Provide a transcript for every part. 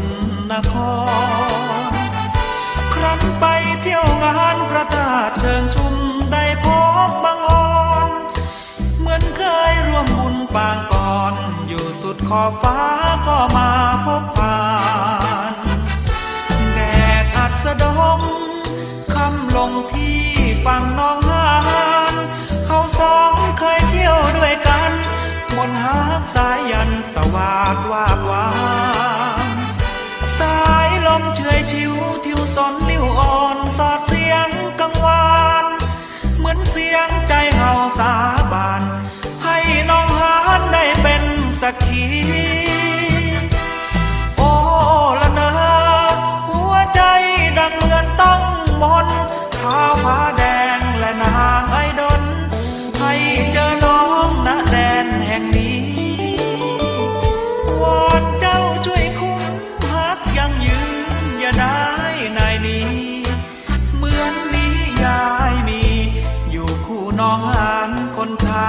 ลนคร ครั้นไปเที่ยวงานพระธาตุเชิงชุมได้พบบางอ่อนเหมือนเคยร่วมบุญปางก่อน อยู่สุดขอบฟ้าก็มาพบผ่านแดดอัดสะดงคำลงที่ฝั่ง ทิวสนลิ้วอ่อนสอดเสียงกังวานเหมือนเสียงใจเฮาสาบาน ให้น้องหานได้เป็นสักขีโอ้ละเนอหัวใจดังเหมือนต้องมนท้าวฟ้าแดงและนางไอดลให้เจอน้องณแดนแห่งนี้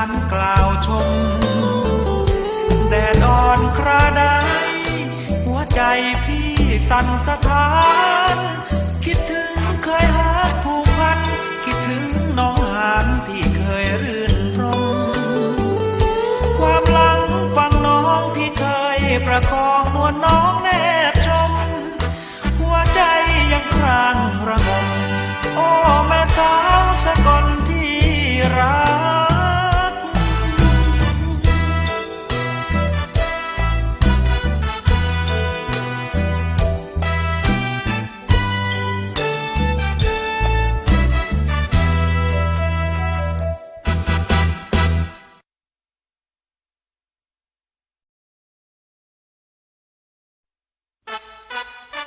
านกล่าวชม แดดอ่อนคราใดหัวใจพี่สั่นสะท้าน คิดถึงเคยหาผูกพัน คิดถึงน้องหานที่เคยรื่นรมความหลังฟังน้องที่เคยประคองนวลน้อง